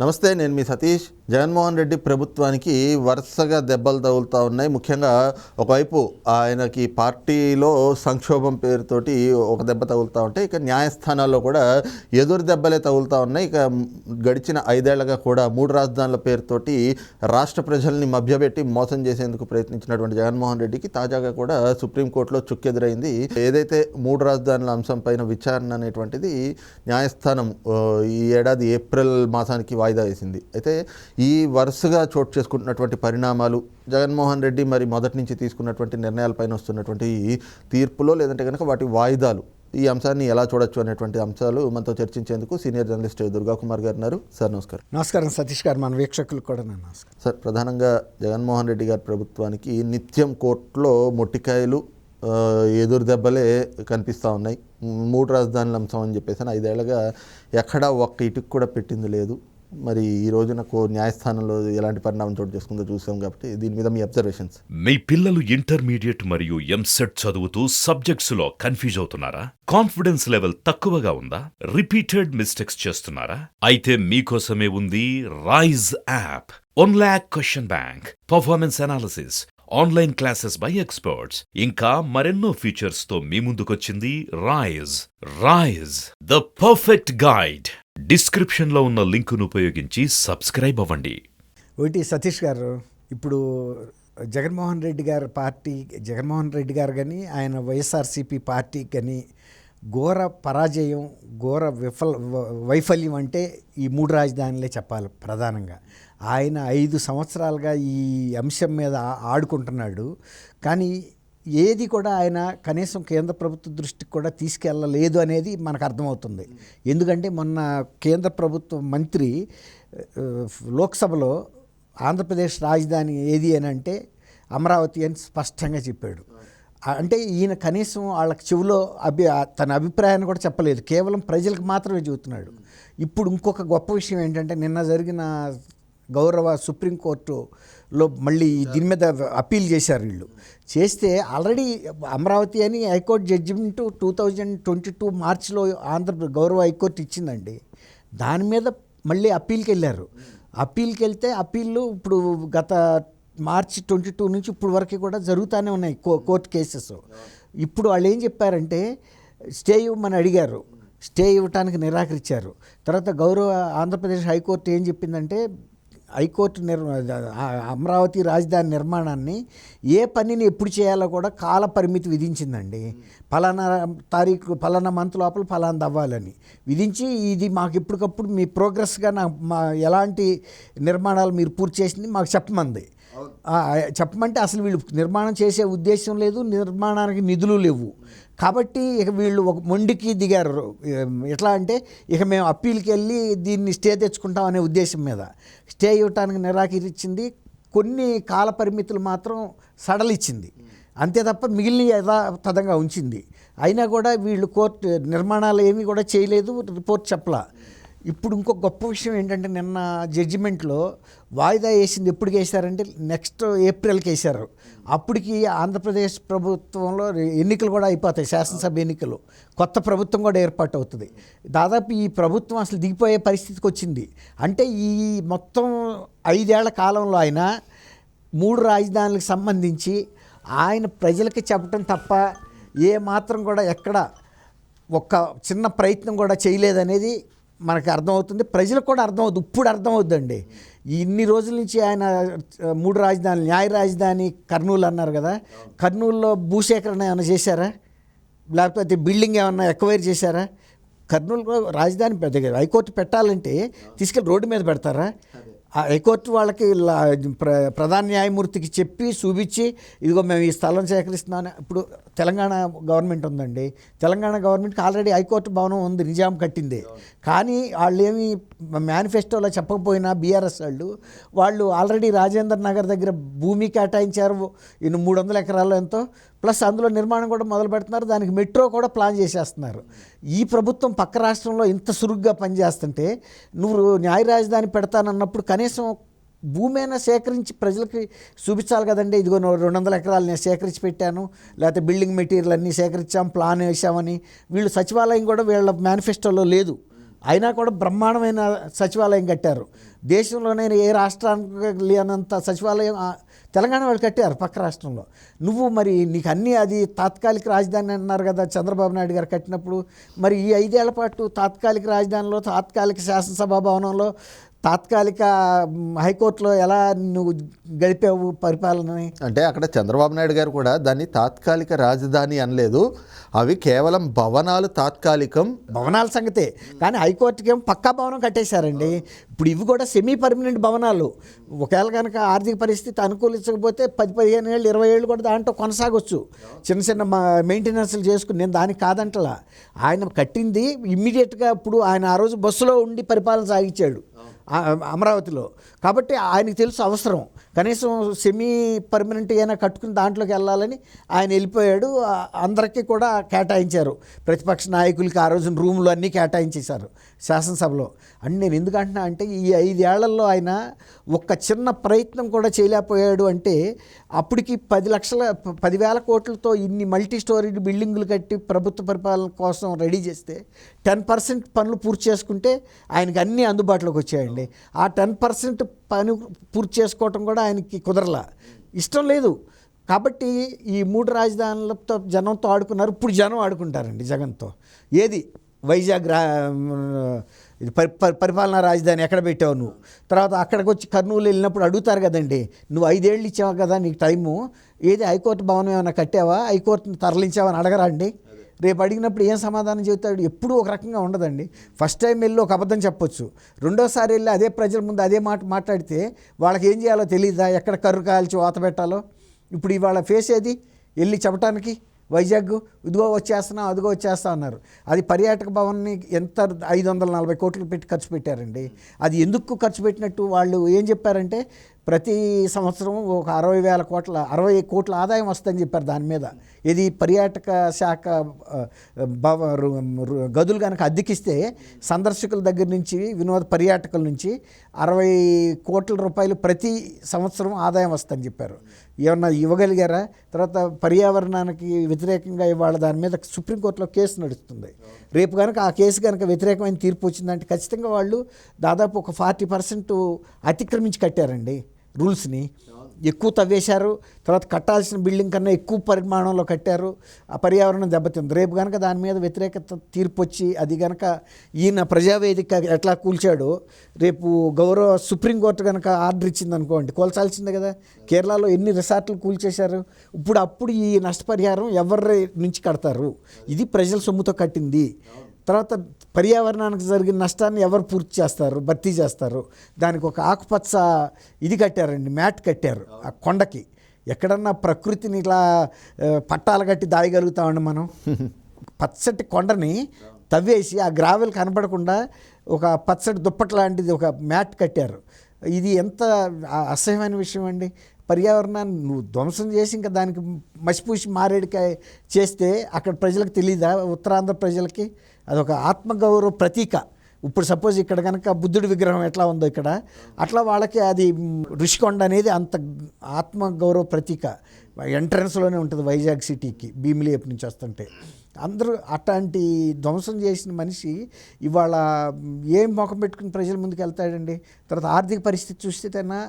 నమస్తే నేను మీ సతీష్. జగన్మోహన్ రెడ్డి ప్రభుత్వానికి వరుసగా దెబ్బలు తగులుతూ ఉన్నాయి. ముఖ్యంగా ఒకవైపు ఆయనకి పార్టీలో సంక్షోభం పేరుతోటి ఒక దెబ్బ తగులుతూ ఉంటే ఇక న్యాయస్థానాల్లో కూడా ఎదురు దెబ్బలే తగులుతూ ఉన్నాయి. ఇక గడిచిన ఐదేళ్ళుగా కూడా మూడు రాజధానుల పేరుతోటి రాష్ట్ర ప్రజల్ని మభ్యపెట్టి మోసం చేసేందుకు ప్రయత్నించినటువంటి జగన్మోహన్ రెడ్డికి తాజాగా కూడా సుప్రీంకోర్టులో చుక్కెదురైంది. ఏదైతే మూడు రాజధానుల అంశం పైన విచారణ అనేటువంటిది న్యాయస్థానం ఈ ఏడాది ఏప్రిల్ మాసానికి వాయిదా వేసింది. అయితే ఈ వరుసగా చోటు చేసుకుంటున్నటువంటి పరిణామాలు జగన్మోహన్ రెడ్డి మరి మొదటి నుంచి తీసుకున్నటువంటి నిర్ణయాలపైన వస్తున్నటువంటి తీర్పులో లేదంటే కనుక వాటి వాయిదాలు ఈ అంశాన్ని ఎలా చూడొచ్చు అనేటువంటి అంశాలు మనతో చర్చించేందుకు సీనియర్ జర్నలిస్ట్ దుర్గా కుమార్ గారు ఉన్నారు. సార్ నమస్కారం. నమస్కారం సతీష్ గారు. మన వీక్షకులకు కూడా నమస్కారం. సార్ ప్రధానంగా జగన్మోహన్ రెడ్డి గారి ప్రభుత్వానికి నిత్యం కోర్టులో మొట్టికాయలు ఎదురు దెబ్బలే కనిపిస్తూ ఉన్నాయి. మూడు రాజధానుల అంశం అని చెప్పేసి ఐదేళ్ళుగా ఎక్కడా ఒక్క ఇటుకు కూడా పెట్టింది లేదు. మరి ఈ రోజున కో న్యాయస్థానంలో ఎలాంటి పరిణామం చోటు చేసుకుందో చూసాం కాబట్టి దీని మీద మీ అబ్జర్వేషన్స్ మీ పిల్లలు ఇంటర్మీడియట్ మరియు ఎంసెట్ చదువుతూ సబ్జెక్ట్స్లో కన్ఫ్యూజ్ అవుతున్నారా? కాన్ఫిడెన్స్ లెవెల్ తక్కువగా ఉందా? రిపీటెడ్ మిస్టేక్స్ చేస్తున్నారా? అయితే మీకోసమే ఉంది Rise app one lakh question bank performance analysis online classes by experts ఇంకా మరెన్నో ఫీచర్స్తో మీ ముందుకొచ్చింది Rise Rise the perfect guide డిస్క్రిప్షన్లో ఉన్న లింకును ఉపయోగించి సబ్స్క్రైబ్ అవ్వండి. ఒకటి సతీష్ గారు ఇప్పుడు జగన్మోహన్ రెడ్డి గారి పార్టీ జగన్మోహన్ రెడ్డి గారు కానీ ఆయన వైఎస్ఆర్సీపీ పార్టీ కానీ ఘోర పరాజయం ఘోర విఫల వ- వైఫల్యం అంటే ఈ మూడు రాజధానులే చెప్పాలి ప్రధానంగా. ఆయన ఐదు సంవత్సరాలుగా ఈ అంశం మీద ఆడుకుంటున్నాడు. కానీ ఏది కూడా ఆయన కనీసం కేంద్ర ప్రభుత్వ దృష్టికి కూడా తీసుకెళ్ళలేదు అనేది మనకు అర్థమవుతుంది. ఎందుకంటే మొన్న కేంద్ర ప్రభుత్వ మంత్రి లోక్సభలో ఆంధ్రప్రదేశ్ రాజధాని ఏది అని అంటే అమరావతి అని స్పష్టంగా చెప్పాడు. అంటే ఈయన కనీసం వాళ్ళకి చెవిలో అభి తన అభిప్రాయాన్ని కూడా చెప్పలేదు. కేవలం ప్రజలకు మాత్రమే చెబుతున్నాడు. ఇప్పుడు ఇంకొక గొప్ప విషయం ఏంటంటే నిన్న జరిగిన గౌరవ సుప్రీంకోర్టులో మళ్ళీ దీని మీద అప్పీల్ చేశారు వీళ్ళు. చేస్తే ఆల్రెడీ అమరావతి అని high court judgement two thousand twenty two మార్చిలో ఆంధ్ర గౌరవ హైకోర్టు ఇచ్చిందండి. దాని మీద మళ్ళీ అప్పీల్కి వెళ్ళారు. అప్పీల్కి వెళ్తే అప్పీళ్ళు ఇప్పుడు గత మార్చి ట్వంటీ టూ నుంచి ఇప్పుడు వరకు కూడా జరుగుతూనే ఉన్నాయి కో కోర్టు కేసెస్. ఇప్పుడు వాళ్ళు ఏం చెప్పారంటే స్టే ఇవ్వమని అడిగారు. స్టే ఇవ్వటానికి నిరాకరించారు. తర్వాత గౌరవ ఆంధ్రప్రదేశ్ హైకోర్టు ఏం చెప్పిందంటే హైకోర్టు నిర్ అమరావతి రాజధాని నిర్మాణాన్ని ఏ పనిని ఎప్పుడు చేయాలో కూడా కాల పరిమితి విధించిందండి. ఫలానా తారీఖు ఫలానా మంత్ లోపల ఫలానా అవ్వాలని. విధించి ఇది మాకు ఇప్పటికప్పుడు మీ ప్రోగ్రెస్గా నా మా ఎలాంటి నిర్మాణాలు మీరు పూర్తి చేసింది మాకు చెప్పమంది. చెప్పమంటే అసలు వీళ్ళు నిర్మాణం చేసే ఉద్దేశం లేదు నిర్మాణానికి నిధులు లేవు. కాబట్టి ఇక వీళ్ళు ఒక మొండికి దిగారు. ఎట్లా అంటే ఇక మేము అప్పీల్కి వెళ్ళి దీన్ని స్టే తెచ్చుకుంటాం అనే ఉద్దేశం మీద. స్టే ఇవ్వటానికి నిరాకరించింది కొన్ని కాల పరిమితులు మాత్రం సడలిచ్చింది. అంతే తప్ప మిగిలిన యథాతథంగా ఉంచింది. అయినా కూడా వీళ్ళు కోర్టు నిర్మాణాలు ఏమీ కూడా చేయలేదు రిపోర్ట్ చెప్పలా. ఇప్పుడు ఇంకో గొప్ప విషయం ఏంటంటే నిన్న జడ్జిమెంట్లో వాయిదా వేసింది ఎప్పుడు వేశారంటే నెక్స్ట్ ఏప్రిల్కి వేశారు. అప్పటికి ఆంధ్రప్రదేశ్ ప్రభుత్వంలో ఎన్నికలు కూడా అయిపోతాయి శాసనసభ ఎన్నికలు. కొత్త ప్రభుత్వం కూడా ఏర్పాటు అవుతుంది. దాదాపు ఈ ప్రభుత్వం అసలు దిగిపోయే పరిస్థితికి వచ్చింది. అంటే ఈ మొత్తం ఐదేళ్ళ కాలంలో ఆయన మూడు రాజధానులకు సంబంధించి ఆయన ప్రజలకి చెప్పడం తప్ప ఏ మాత్రం కూడా ఎక్కడ ఒక్క చిన్న ప్రయత్నం కూడా చేయలేదనేది మనకు అర్థమవుతుంది. ప్రజలకు కూడా అర్థమవుతుంది. ఇప్పుడు అర్థమవుతుందండి ఇన్ని రోజుల నుంచి ఆయన మూడు రాజధానులు న్యాయ రాజధాని కర్నూలు అన్నారు కదా. కర్నూలులో భూసేకరణ ఏమైనా చేశారా? లేకపోతే బిల్డింగ్ ఏమన్నా ఎక్వైర్ చేశారా? కర్నూలు రాజధాని పెద్ద హైకోర్టు పెట్టాలంటే తీసుకెళ్ళి రోడ్డు మీద పెడతారా? ఆ హైకోర్టు వాళ్ళకి ప్ర ప్రధాన న్యాయమూర్తికి చెప్పి చూపించి ఇదిగో మేము ఈ స్థలం సేకరిస్తున్నాను ఇప్పుడు తెలంగాణ గవర్నమెంట్ ఉందండి. తెలంగాణ గవర్నమెంట్కి ఆల్రెడీ హైకోర్టు భవనం ఉంది నిజాం కట్టింది. కానీ వాళ్ళు ఏమి మేనిఫెస్టోలో చెప్పకపోయినా బీఆర్ఎస్ వాళ్ళు వాళ్ళు ఆల్రెడీ రాజేంద్ర నగర్ దగ్గర భూమి కేటాయించారు ఇన్ని మూడు వందల ఎకరాల్లో ఎంతో. ప్లస్ అందులో నిర్మాణం కూడా మొదలు పెడుతున్నారు. దానికి మెట్రో కూడా ప్లాన్ చేసేస్తున్నారు. ఈ ప్రభుత్వం పక్క రాష్ట్రంలో ఇంత సురుగ్గా పనిచేస్తుంటే నువ్వు న్యాయ రాజధాని పెడతానన్నప్పుడు కనీసం భూమైనా సేకరించి ప్రజలకి చూపించాలి కదండి. ఇదిగో రెండు వందల ఎకరాలు నేను సేకరించి పెట్టాను. లేకపోతే బిల్డింగ్ మెటీరియల్ అన్నీ సేకరించాం ప్లాన్ వేసామని వీళ్ళు సచివాలయం కూడా వీళ్ళ మేనిఫెస్టోలో లేదు. అయినా కూడా బ్రహ్మాండమైన సచివాలయం కట్టారు. దేశంలోనే ఏ రాష్ట్రానికి లేనంత సచివాలయం తెలంగాణ వాళ్ళు కట్టారు పక్క రాష్ట్రంలో. నువ్వు మరి నీకు అన్నీ అది తాత్కాలిక రాజధాని అన్నారు కదా చంద్రబాబు నాయుడు గారు కట్టినప్పుడు మరి ఈ ఐదేళ్ళ పాటు తాత్కాలిక రాజధానిలో తాత్కాలిక శాసనసభ భవనంలో తాత్కాలిక హైకోర్టులో ఎలా నువ్వు గడిపావు పరిపాలనని? అంటే అక్కడ చంద్రబాబు నాయుడు గారు కూడా దాన్ని తాత్కాలిక రాజధాని అనలేదు. అవి కేవలం భవనాలు తాత్కాలికం. భవనాల సంగతే. కానీ హైకోర్టుకి ఏమో పక్కా భవనం కట్టేశారండి. ఇప్పుడు ఇవి కూడా సెమీ పర్మనెంట్ భవనాలు. ఒకవేళ కనుక ఆర్థిక పరిస్థితి అనుకూలించకపోతే పది పదిహేను ఏళ్ళు ఇరవై ఏళ్ళు కూడా దాంట్లో కొనసాగొచ్చు. చిన్న చిన్న మెయింటెనెన్స్లు చేసుకుని నేను దానికి కాదంటలా. ఆయన కట్టింది ఇమ్మీడియట్గా ఇప్పుడు ఆయన ఆ రోజు బస్సులో ఉండి పరిపాలన సాగించాడు. అమరావతిలో. కాబట్టి ఆయనకి తెలుసు అవసరం. కనీసం సెమీ పర్మనెంట్ అయినా కట్టుకుని దాంట్లోకి వెళ్ళాలని ఆయన వెళ్ళిపోయాడు. అందరికీ కూడా కేటాయించారు. ప్రతిపక్ష నాయకులకి ఆ రోజున రూమ్లు అన్నీ కేటాయించేశారు శాసనసభలో. అండ్ నేను ఎందుకు అంటున్నా అంటే ఈ ఐదేళ్ళలో ఆయన ఒక్క చిన్న ప్రయత్నం కూడా చేయలేకపోయాడు అంటే అప్పటికి పది లక్షల పదివేల కోట్లతో ఇన్ని మల్టీ స్టోరీ బిల్డింగులు కట్టి ప్రభుత్వ పరిపాలన కోసం రెడీ చేస్తే టెన్ పర్సెంట్ పనులు పూర్తి చేసుకుంటే ఆయనకి అన్నీ అందుబాటులోకి వచ్చాయండి. ఆ టెన్ పర్సెంట్ పని పూర్తి చేసుకోవటం కూడా ఆయనకి కుదరలా. ఇష్టం లేదు. కాబట్టి ఈ మూడు రాజధానులతో జనంతో ఆడుకున్నారు. ఇప్పుడు జనం ఆడుకుంటారండి జగన్తో. ఏది? వైజాగ్ రా ఇది పరి పరిపాలనా రాజధాని ఎక్కడ పెట్టావు నువ్వు? తర్వాత అక్కడికి వచ్చి కర్నూలు వెళ్ళినప్పుడు అడుగుతారు కదండి. నువ్వు ఐదేళ్ళు ఇచ్చావు కదా నీకు టైము. ఏది? హైకోర్టు భవనం ఏమైనా కట్టావా? హైకోర్టును తరలించావని అడగరా అండి? రేపు అడిగినప్పుడు ఏం సమాధానం చెబుతాడు? ఎప్పుడూ ఒక రకంగా ఉండదండి. ఫస్ట్ టైం వెళ్ళి ఒక అబద్ధం చెప్పొచ్చు. రెండోసారి వెళ్ళి అదే ప్రజల ముందు అదే మాట మాట్లాడితే వాళ్ళకి ఏం చేయాలో తెలియదా ఎక్కడ కర్రు కాల్చి వాత పెట్టాలో? ఇప్పుడు ఇవాళ ఫేస్ ఏది? వెళ్ళి చెప్పడానికి వైజాగ్ ఇదిగో వచ్చేస్తున్నాం అదిగో వచ్చేస్తా అన్నారు. అది పర్యాటక భవన్ని ఎంత ఐదు వందల నలభై కోట్లు పెట్టి ఖర్చు పెట్టారండి. అది ఎందుకు ఖర్చు పెట్టినట్టు వాళ్ళు ఏం చెప్పారంటే ప్రతి సంవత్సరం ఒక అరవై వేల కోట్ల అరవై కోట్ల ఆదాయం వస్తుందని చెప్పారు దాని మీద. ఇది పర్యాటక శాఖ భవ గదులు కనుక అద్దెకిస్తే సందర్శకుల దగ్గర నుంచి వినోద పర్యాటకుల నుంచి అరవై కోట్ల రూపాయలు ప్రతి సంవత్సరం ఆదాయం వస్తుందని చెప్పారు. ఏమన్నా ఇవ్వగలిగారా? తర్వాత పర్యావరణానికి వ్యతిరేకంగా ఇవాళ దాని మీద సుప్రీంకోర్టులో కేసు నడుస్తుంది. రేపు కనుక ఆ కేసు కనుక వ్యతిరేకమైన తీర్పు వచ్చిందంటే ఖచ్చితంగా వాళ్ళు దాదాపు ఒక ఫార్టీ పర్సెంట్ అతిక్రమించి కట్టారండి రూల్స్ని. ఎక్కువ తవ్వేశారు. తర్వాత కట్టాల్సిన బిల్డింగ్ కన్నా ఎక్కువ పరిమాణంలో కట్టారు. ఆ పర్యావరణం దెబ్బతింది. రేపు కనుక దాని మీద వ్యతిరేకత తీర్పు వచ్చి అది కనుక ఈయన ప్రజావేదిక ఎట్లా కూల్చాడో రేపు గౌరవ సుప్రీంకోర్టు కనుక ఆర్డర్ ఇచ్చింది అనుకోండి కూల్చాల్సిందే కదా. కేరళలో ఎన్ని రిసార్ట్లు కూల్చేశారు? ఇప్పుడు అప్పుడు ఈ నష్టపరిహారం ఎవరి నుంచి కడతారు? ఇది ప్రజల సొమ్ముతో కట్టింది. తర్వాత పర్యావరణానికి జరిగిన నష్టాన్ని ఎవరు పూర్తి చేస్తారు భర్తీ చేస్తారు? దానికి ఒక ఆకుపచ్చ ఇది కట్టారండి మ్యాట్ కట్టారు ఆ కొండకి. ఎక్కడన్నా ప్రకృతిని ఇట్లా పట్టాలు కట్టి దాయగలుగుతామండి మనం. పచ్చటి కొండని తవ్వేసి ఆ గ్రావెల్ కనపడకుండా ఒక పచ్చటి దుప్పటి లాంటిది ఒక మ్యాట్ కట్టారు. ఇది ఎంత అసహ్యమైన విషయం అండి. పర్యావరణాన్ని నువ్వు ధ్వంసం చేసి ఇంకా దానికి మసిపూసి మారేడికాయ చేస్తే అక్కడ ప్రజలకు తెలీదా? ఉత్తరాంధ్ర ప్రజలకి? అదొక ఆత్మగౌరవ ప్రతీక. ఇప్పుడు సపోజ్ ఇక్కడ కనుక బుద్ధుడి విగ్రహం ఎట్లా ఉందో ఇక్కడ అట్లా వాళ్ళకి అది ఋషికొండ అనేది అంత ఆత్మగౌరవ ప్రతీక. ఎంట్రన్స్లోనే ఉంటుంది వైజాగ్ సిటీకి భీమిలి నుంచి వస్తుంటే. అందరూ అట్లాంటి ధ్వంసం చేసిన మనిషి ఇవాళ ఏం ముఖం పెట్టుకుని ప్రజల ముందుకు వెళ్తాడండి తర్వాత ఆర్థిక పరిస్థితి చూస్తేనా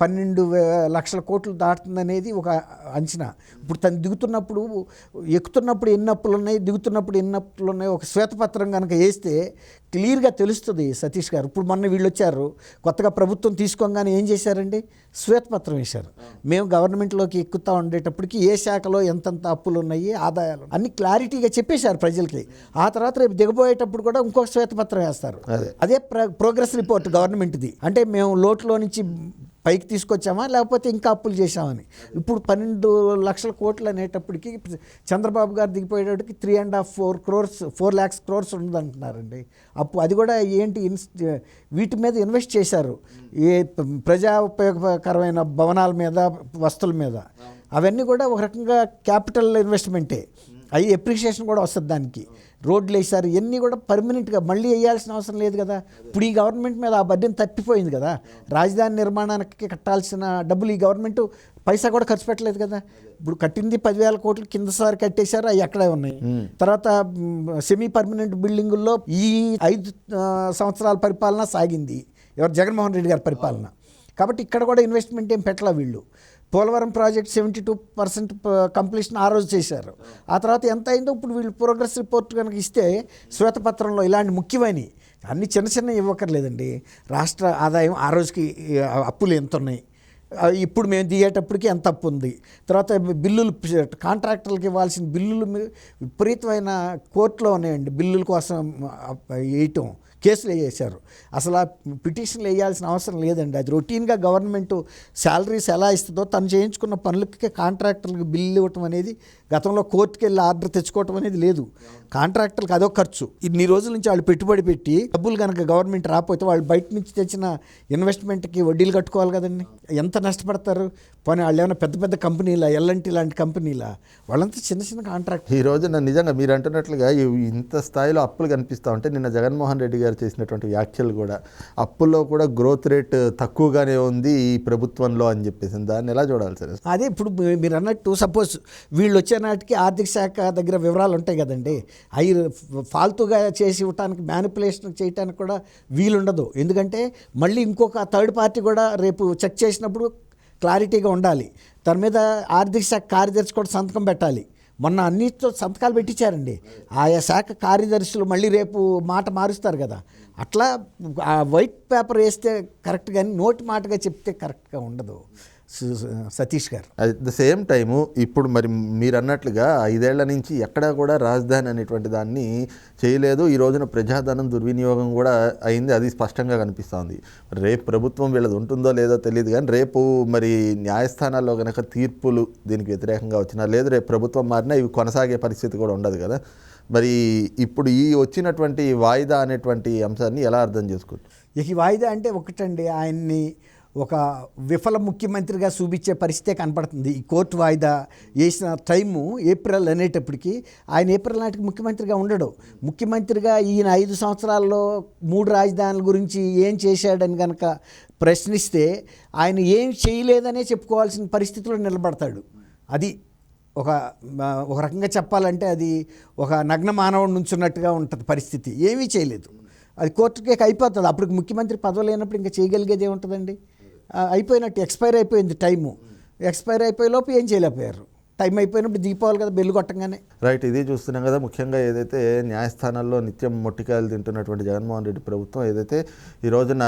పన్నెండు లక్షల కోట్లు దాటుతుందనేది ఒక అంచనా. ఇప్పుడు తను దిగుతున్నప్పుడు ఎక్కుతున్నప్పుడు ఎన్ని అప్పులు ఉన్నాయి దిగుతున్నప్పుడు ఎన్ని అప్పులు ఉన్నాయి ఒక శ్వేతపత్రం కనుక వేస్తే క్లియర్గా తెలుస్తుంది సతీష్ గారు. ఇప్పుడు మొన్న వీళ్ళు వచ్చారు కొత్తగా ప్రభుత్వం తీసుకోగానే ఏం చేశారండి? శ్వేతపత్రం వేశారు. మేము గవర్నమెంట్లోకి ఎక్కుతా ఉండేటప్పటికి ఏ శాఖలో ఎంతెంత అప్పులు ఉన్నాయి ఆదాయాలు అన్ని క్లారిటీగా చెప్పేశారు ప్రజలకి. ఆ తర్వాత రేపు దిగబోయేటప్పుడు కూడా ఇంకొక శ్వేతపత్రం వేస్తారు. అదే. అదే ప్ర- ప్రోగ్రెస్ రిపోర్ట్ గవర్నమెంట్ది. అంటే మేము లోటులో నుంచి పైకి తీసుకొచ్చామా? లేకపోతే ఇంకా అప్పులు చేశామని. ఇప్పుడు పన్నెండు లక్షల కోట్లు అనేటప్పటికి చంద్రబాబు గారు దిగిపోయేటప్పటికి three and half four crores four lakhs crores ఉందంటున్నారండి అప్పు అది కూడా ఏంటి ఇన్స్ వీటి మీద ఇన్వెస్ట్ చేశారు. ఏ ప్రజా ఉపయోగకరమైన భవనాల మీద వస్తువుల మీద. అవన్నీ కూడా ఒక రకంగా క్యాపిటల్ ఇన్వెస్ట్మెంటే. అవి ఎప్రిషియేషన్ కూడా వస్తుంది దానికి. రోడ్లు వేసారు ఇవన్నీ కూడా పర్మనెంట్గా మళ్ళీ వేయాల్సిన అవసరం లేదు కదా. ఇప్పుడు ఈ గవర్నమెంట్ మీద ఆ బడ్డెన్ తప్పిపోయింది కదా. రాజధాని నిర్మాణానికి కట్టాల్సిన డబ్బులు ఈ గవర్నమెంట్ పైసా కూడా ఖర్చు పెట్టలేదు కదా. ఇప్పుడు కట్టింది పదివేల కోట్లు కింద సారి కట్టేశారు అవి ఎక్కడే ఉన్నాయి. తర్వాత సెమీ పర్మనెంట్ బిల్డింగుల్లో ఈ ఐదు సంవత్సరాల పరిపాలన సాగింది. ఎవరు? జగన్మోహన్ రెడ్డి గారి పరిపాలన. కాబట్టి ఇక్కడ కూడా ఇన్వెస్ట్మెంట్ ఏం పెట్టలే వీళ్ళు. Polavaram project seventy two percent completion ఆ రోజు చేశారు. ఆ తర్వాత ఎంత అయిందో ఇప్పుడు వీళ్ళు ప్రోగ్రెస్ రిపోర్ట్ కనుక ఇస్తే శ్వేతపత్రంలో ఇలాంటి ముఖ్యమైనవి అన్ని చిన్న చిన్న ఇవ్వక్కర్లేదండి. రాష్ట్ర ఆదాయం ఆ రోజుకి అప్పులు ఎంత ఉన్నాయి ఇప్పుడు మేము దిగేటప్పటికి ఎంత అప్పు ఉంది? తర్వాత బిల్లులు కాంట్రాక్టర్లకు ఇవ్వాల్సిన బిల్లులు విపరీతమైన కోర్టులో ఉన్నాయండి. బిల్లుల కోసం వేయటం కేసులు వేసారు అసలు ఆ పిటిషన్లు వేయాల్సిన అవసరం లేదండి. అది రొటీన్గా గవర్నమెంట్ శాలరీస్ ఎలా ఇస్తుందో తను చేయించుకున్న పనులకి కాంట్రాక్టర్లకు బిల్లు ఇవ్వటం అనేది గతంలో కోర్టుకి వెళ్ళి ఆర్డర్ తెచ్చుకోవటం అనేది లేదు. కాంట్రాక్టర్లకు అదో ఖర్చు. ఇన్ని రోజుల నుంచి వాళ్ళు పెట్టుబడి పెట్టి డబ్బులు కనుక గవర్నమెంట్ రాకపోతే వాళ్ళు బయట నుంచి తెచ్చిన ఇన్వెస్ట్మెంట్కి వడ్డీలు కట్టుకోవాలి కదండి. ఎంత నష్టపడతారు? పోనీ వాళ్ళు ఏమైనా పెద్ద పెద్ద కంపెనీలా ఎల్ఎన్టీ లాంటి కంపెనీలా వాళ్ళంతా చిన్న చిన్న కాంట్రాక్ట్ ఈ రోజున నిజంగా మీరు అంటున్నట్లుగా ఇంత స్థాయిలో అప్పులు కనిపిస్తూ ఉంటే నిన్న జగన్మోహన్ రెడ్డి గారు చేసినటువంటి వ్యాఖ్యలు కూడా అప్పుల్లో కూడా గ్రోత్ రేట్ తక్కువగానే ఉంది ఈ ప్రభుత్వంలో అని చెప్పేసి. దాన్ని ఎలా చూడాలి సార్? అదే ఇప్పుడు మీరు అన్నట్టు సపోజ్ వీళ్ళు వచ్చే నాటికి ఆర్థిక శాఖ దగ్గర వివరాలు ఉంటాయి కదండి. అవి ఫాల్తుగా చేసి ఇవ్వటానికి మ్యానిపులేషన్ చేయటానికి కూడా వీలుండదు. ఎందుకంటే మళ్ళీ ఇంకొక థర్డ్ పార్టీ కూడా రేపు చెక్ చేసినప్పుడు క్లారిటీగా ఉండాలి. తన మీద ఆర్థిక శాఖ కార్యదర్శి కూడా సంతకం పెట్టాలి. మొన్న అన్నిటితో సంతకాలు పెట్టించారండి. ఆయా శాఖ కార్యదర్శులు మళ్ళీ రేపు మాట మారుస్తారు కదా. అట్లా ఆ వైట్ పేపర్ వేస్తే కరెక్ట్ కానీ నోటి మాటగా చెప్తే కరెక్ట్గా ఉండదు. సతీష్ గారు. అట్ ద సేమ్ టైము ఇప్పుడు మరి మీరు అన్నట్లుగా ఐదేళ్ళ నుంచి ఎక్కడా కూడా రాజధాని అనేటువంటి దాన్ని చేయలేదు. ఈ రోజున ప్రజాధనం దుర్వినియోగం కూడా అయింది. అది స్పష్టంగా కనిపిస్తోంది. రేపు ప్రభుత్వం వీళ్ళది ఉంటుందో లేదో తెలియదు కానీ రేపు మరి న్యాయస్థానాల్లో కనుక తీర్పులు దీనికి వ్యతిరేకంగా వచ్చినా లేదు రేపు ప్రభుత్వం మారినా ఇవి కొనసాగే పరిస్థితి కూడా ఉండదు కదా. మరి ఇప్పుడు ఈ వచ్చినటువంటి వాయిదా అనేటువంటి అంశాన్ని ఎలా అర్థం చేసుకోవచ్చు ఈ వాయిదా అంటే ఒకటండి. ఆయన్ని ఒక విఫల ముఖ్యమంత్రిగా చూపించే పరిస్థితే కనపడుతుంది. ఈ కోర్టు వాయిదా వేసిన టైము ఏప్రిల్ అనేటప్పటికి ఆయన ఏప్రిల్ నాటికి ముఖ్యమంత్రిగా ఉండడు. ముఖ్యమంత్రిగా ఈయన ఐదు సంవత్సరాల్లో మూడు రాజధానుల గురించి ఏం చేశాడని కనుక ప్రశ్నిస్తే ఆయన ఏం చేయలేదనే చెప్పుకోవాల్సిన పరిస్థితిలో నిలబడతాడు. అది ఒక ఒక రకంగా చెప్పాలంటే అది ఒక నగ్న మానవుడు నుంచున్నట్టుగా ఉంటుంది పరిస్థితి. ఏమీ చేయలేదు. అది కోర్టుకే అయిపోతుంది. అప్పటికి ముఖ్యమంత్రి పదవి లేనప్పుడు ఇంకా చేయగలిగేది ఏముంటుందండి? అయిపోయినట్టు ఎక్స్పైర్ అయిపోయింది టైము. ఎక్స్పైర్ అయిపోయే లోపు ఏం చేయలేకపోయారు. టైం అయిపోయినప్పుడు దీపావళి కదా బెల్లు కొట్టంగానే. రైట్ ఇది చూస్తున్నాం కదా. ముఖ్యంగా ఏదైతే న్యాయస్థానాల్లో నిత్యం మొట్టికాయలు తింటున్నటువంటి జగన్మోహన్ రెడ్డి ప్రభుత్వం ఏదైతే ఈ రోజున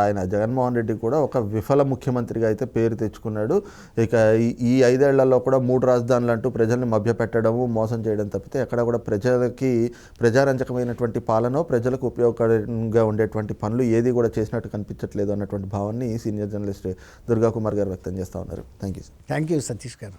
ఆయన జగన్మోహన్ రెడ్డి కూడా ఒక విఫల ముఖ్యమంత్రిగా అయితే పేరు తెచ్చుకున్నాడు. ఇక ఈ- ఈ ఐదేళ్ళలో కూడా మూడు రాజధానులు అంటూ ప్రజల్ని మభ్యపెట్టడము మోసం చేయడం తప్పితే ఎక్కడ కూడా ప్రజలకి ప్రజారంజకమైనటువంటి పాలన ప్రజలకు ఉపయోగకరంగా ఉండేటువంటి పనులు ఏది కూడా చేసినట్టు కనిపించట్లేదు అన్నటువంటి భావాన్ని సీనియర్ జర్నలిస్ట్ దుర్గా కుమార్ గారు వ్యక్తం చేస్తూ ఉన్నారు. Thank you thank you Satish గారు.